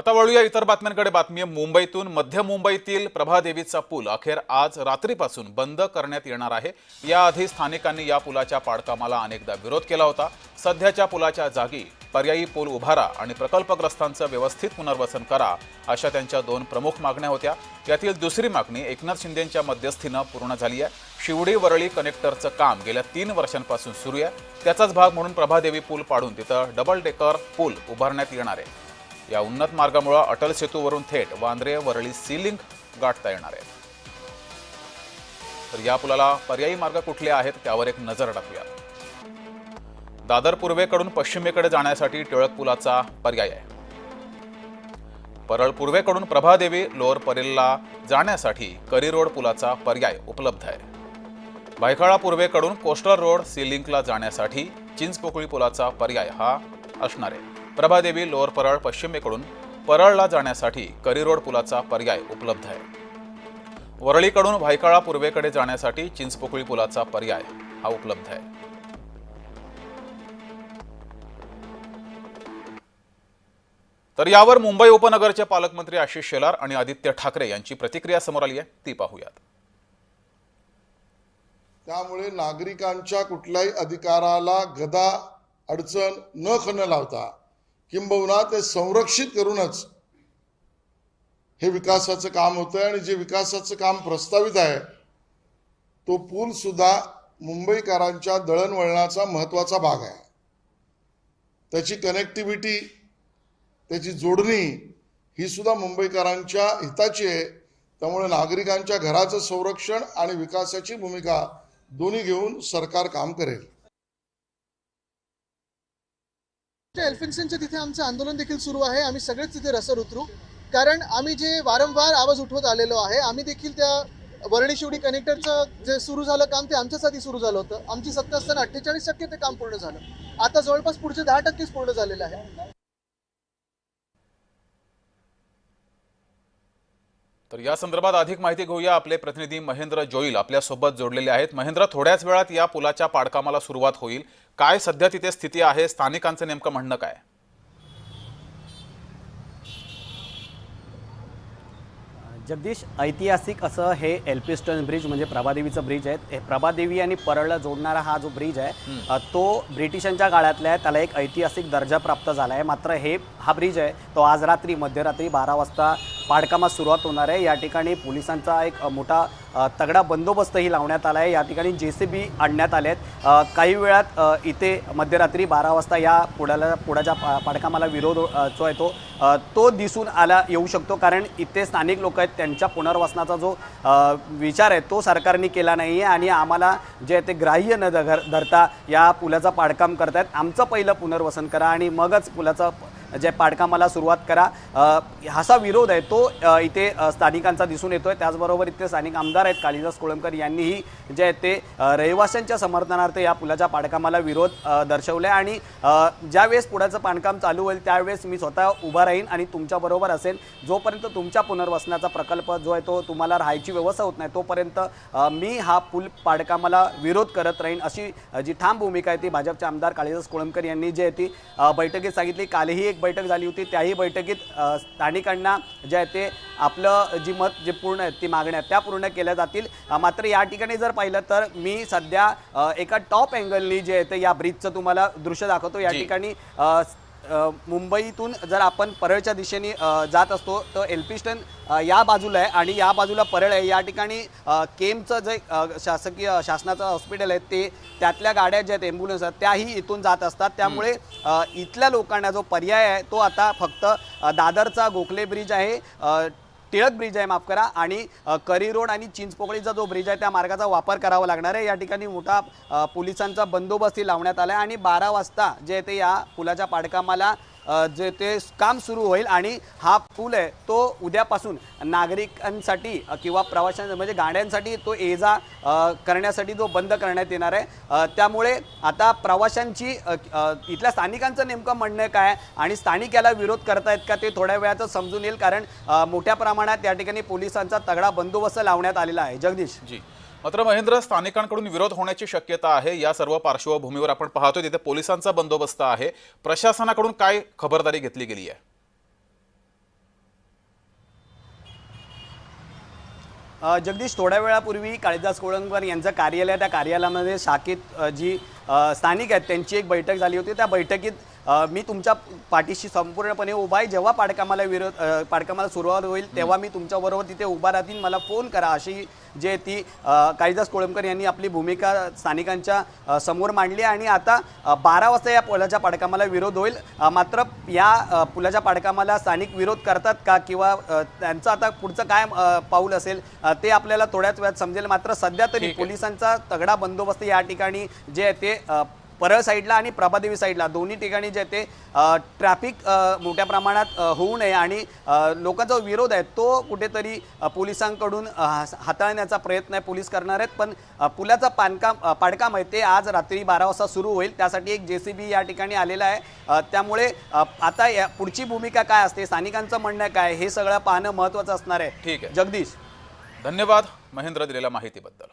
आता वळूया इतर बातम्यांकडे. बातमी मुंबईतून मध्य मुंबईतील प्रभादेवीचा पूल अखेर आज रात्रीपासून बंद करण्यात येणार आहे. याआधी स्थानिकांनी या पुलाच्या पाडकामाला अनेकदा विरोध केला होता. सध्याच्या पुलाच्या जागी पर्यायी पूल उभारा आणि प्रकल्पग्रस्तांचं व्यवस्थित पुनर्वसन करा अशा त्यांच्या दोन प्रमुख मागण्या होत्या. यातील दुसरी मागणी एकनाथ शिंदेंच्या मध्यस्थीनं पूर्ण झाली आहे. शिवडी वरळी कनेक्टरचं काम गेल्या तीन वर्षांपासून सुरू आहे. त्याचाच भाग म्हणून प्रभादेवी पूल पाडून तिथं डबल डेकर पूल उभारण्यात येणार आहे. या उन्नत मार्गामुळे अटल सेतूवरून थेट वांद्रे वरळी सी लिंक गाठता येणार आहे. तर या पुलाला पर्यायी मार्ग कुठले आहेत त्यावर एक नजर टाकूया. दादर पूर्वेकडून पश्चिमेकडे जाण्यासाठी टिळक पुलाचा पर्याय आहे. परळ पूर्वेकडून प्रभादेवी लोअर परेलला जाण्यासाठी करी रोड पुलाचा पर्याय उपलब्ध आहे. भायखळा पूर्वेकडून कोस्टल रोड सी लिंकला जाण्यासाठी चिंचपोकळी पुलाचा पर्याय हा असणार आहे. प्रभादेवी लोअर परळ पश्चिमेकडून परळला जाण्यासाठी करी रोड पुलाचा पर्याय उपलब्ध आहे. वरळीकडून भायकाळा पूर्वेकडे जाण्यासाठी चिंचपोकळी पुलाचा पर्याय हा उपलब्ध आहे. तर यावर मुंबई उपनगरचे पालकमंत्री आशिष शेलार आणि आदित्य ठाकरे यांची प्रतिक्रिया समोर आली आहे. ती पाहूयात. त्यामुळे नागरिकांच्या कुठल्याही अधिकाराला गदा अडचण न खण लावता किंबहुना ते संरक्षित करूनच हे विकासाचं काम होतं आणि जे विकासाचं काम प्रस्तावित आहे तो पूल सुद्धा मुंबईकरांच्या दळणवळणाचा महत्त्वाचा भाग आहे. त्याची कनेक्टिव्हिटी त्याची जोडणी ही सुद्धा मुंबईकरांच्या हिताची आहे. त्यामुळे नागरिकांच्या घराचं संरक्षण आणि विकासाची भूमिका दोन्ही घेऊन सरकार काम करेल. एल्फिन्सनच्या तिथे आमचं आंदोलन देखील सुरू आहे. आम्ही सगळेच तिथे रसर उतरू. कारण आम्ही जे वारंवार आवाज उठवत आलेलो आहे आम्ही देखील त्या वर्णी शिवडी कनेक्टरचं जे सुरू झालं काम ते आमच्यासाठी सुरू झालं होतं. आमची सत्ता असताना अठ्ठेचाळीस टक्के ते काम पूर्ण झालं. आता जवळपास पुढचे दहा टक्केच पूर्ण झालेलं आहे. तर या संदर्भात अधिक माहिती घेऊया आपले प्रतिनिधी महेंद्र जोईल. आपल्यासोबत जोडलेले आहेत. महेंद्र थोड्याच वेळात या पुलाच्या पाडकामाला सुरुवात होईल. काय सध्या तिथे स्थिती आहे? स्थानिकांचं नेमकं म्हणणं काय? जगदीश ऐतिहासिक असं हे एल्पिस्टन ब्रिज म्हणजे प्रभादेवीचं ब्रिज आहे. हे प्रभादेवी आणि परळला जोडणारा हा जो ब्रिज आहे तो ब्रिटिशांच्या काळातला आहे त्याला एक ऐतिहासिक दर्जा प्राप्त झाला आहे. मात्र हे हा ब्रिज आहे तो आज रात्री मध्यरात्री बारा वाजता पाडकामात सुरुवात होणार आहे. या ठिकाणी पोलिसांचा एक मोठा तगडा बंदोबस्तही लावण्यात आला आहे. या ठिकाणी जे सी बी आणण्यात आले आहेत. काही वेळात इथे मध्यरात्री बारा वाजता या पुढ्याला पुढ्याच्या पा पाडकामाला विरोध जो आहे तो तो दिसून आला येऊ शकतो. कारण इथे स्थानिक लोक आहेत. त्यांच्या पुनर्वसनाचा जो विचार आहे तो सरकारने केला नाही आहे आणि आम्हाला जे आहे ते ग्राह्य न धर धरता या पुलाचं पाडकाम करतायत. आमचं पहिलं पुनर्वसन करा आणि मगच पुलाचं जे पाडकामाला सुरुवात करा. असा विरोध आहे तो इथे स्थानिकांचा दिसून येतो आहे त्याचबरोबर इथे स्थानिक आमदार आहेत कालिदास कोळंबकर यांनीही जे आहे ते रहिवाशांच्या समर्थनार्थ या पुलाच्या पाडकामाला विरोध दर्शवला आहे आणि ज्यावेळेस पुलाचं बांधकाम चालू होईल त्यावेळेस मी स्वतः उभा राहीन आणि तुमच्याबरोबर असेल. जोपर्यंत तुमच्या पुनर्वसनाचा प्रकल्प जो आहे तो तुम्हाला राहायची व्यवस्था होत नाही तोपर्यंत मी हा पूल पाडकामाला विरोध करत राहीन अशी जी ठाम भूमिका आहे ती भाजपचे आमदार कालिदास कोळंबकर यांनी जी आहे ती बैठकीत सांगितली. कालही एक बैठक झाली होती त्याही बैठकीत स्थानिकांना जे आहे ते आपलं जी मत जे पूर्ण आहेत ती मागण्या त्या पूर्ण केल्या जातील मात्र या ठिकाणी जर पाहिलं तर मी सध्या एका टॉप अँगलनी जे आहे ते या ब्रिजचं तुम्हाला दृश्य दाखवतो या. ठिकाणी मुंबईतून जर आपण परळच्या दिशेने जात असतो तर एल पी स्टन या बाजूला आहे आणि या बाजूला परळ आहे. या ठिकाणी केमचं जे शासकीय शासनाचं हॉस्पिटल आहे ते त्यातल्या गाड्या ज्या आहेत एम्ब्युलन्स आहेत त्याही इथून जात असतात. त्यामुळे इथल्या लोकांना जो पर्याय आहे तो आता फक्त दादरचा गोखले ब्रिज आहे. टिळक ब्रिज आहे माफ करा. आणि करी रोड आणि चिंचपोकळीचा जो ब्रिज आहे त्या मार्गाचा वापर करावा लागणार आहे. या ठिकाणी मोठा पोलिसांचा बंदोबस्तही लावण्यात आला आहे आणि बारा वाजता जे ते या पुलाच्या पाडकामाला जे ते काम सुरू होईल आणि हा पूल आहे तो उद्यापासून नागरिकांसाठी किंवा प्रवाशांसाठी म्हणजे गाड्यांसाठी तो ये जा करण्यासाठी जो बंद करण्यात येणार आहे. त्यामुळे आता प्रवाशांची इथल्या स्थानिकांचं नेमकं म्हणणं काय आणि स्थानिक याला विरोध करतायत का ते थोड्या वेळातच समजून येईल कारण मोठ्या प्रमाणात त्या ठिकाणी पोलिसांचा तगडा बंदोबस्त लावण्यात आलेला आहे. जगदीश. जी. मात्र महेंद्र स्थानिकांकडून विरोध होण्याची शक्यता आहे. या सर्व पार्श्वभूमीवर आपण पाहतोय तिथे पोलिसांचा बंदोबस्त आहे. प्रशासनाकडून काय खबरदारी घेतली गेली आहे? जगदीश थोड्या वेळापूर्वी काळिदास कोळंबकर यांचं कार्यालय त्या कार्यालयामध्ये शाखेत जी स्थानिक आहेत त्यांची एक बैठक झाली होती. त्या बैठकीत मी तुमच्या पाठीशी संपूर्णपणे उभा आहे. जेव्हा पाडकामाला विरोध पाडकामाला सुरुवात होईल तेव्हा मी तुमच्याबरोबर तिथे उभा राहतील. मला फोन करा अशी जे ती काळिदास कोळंबकर यांनी आपली भूमिका स्थानिकांच्या समोर मांडली आणि आता बारा वाजता या पुलाच्या पाडकामाला विरोध होईल. मात्र या पुलाच्या पाडकामाला स्थानिक विरोध करतात का किंवा त्यांचं आता पुढचं काय पाऊल असेल ते आपल्याला थोड्याच वेळात समजेल. मात्र सध्या तरी. पोलिसांचा तगडा बंदोबस्त या ठिकाणी जे आहे ते परळ साईडला आणि प्रभादेवी साईडला. दोन्ही ठिकाणी जे ते ट्रॅफिक मोठ्या प्रमाणात होऊ नये आणि लोकांचा जो विरोध आहे तो कुठेतरी पोलिसांकडून हाताळण्याचा प्रयत्न आहे पोलीस करणार आहेत. पण पुलाचं अ, पाडकाम आहे ते आज रात्री बारा वाजता सुरू होईल. त्यासाठी एक जे सी बी या ठिकाणी आलेला आहे. त्यामुळे आता या पुढची भूमिका काय असते स्थानिकांचं म्हणणं काय हे सगळं पाहणं महत्त्वाचं असणार आहे. ठीक आहे. जगदीश. धन्यवाद महेंद्र दिलेल्या माहितीबद्दल.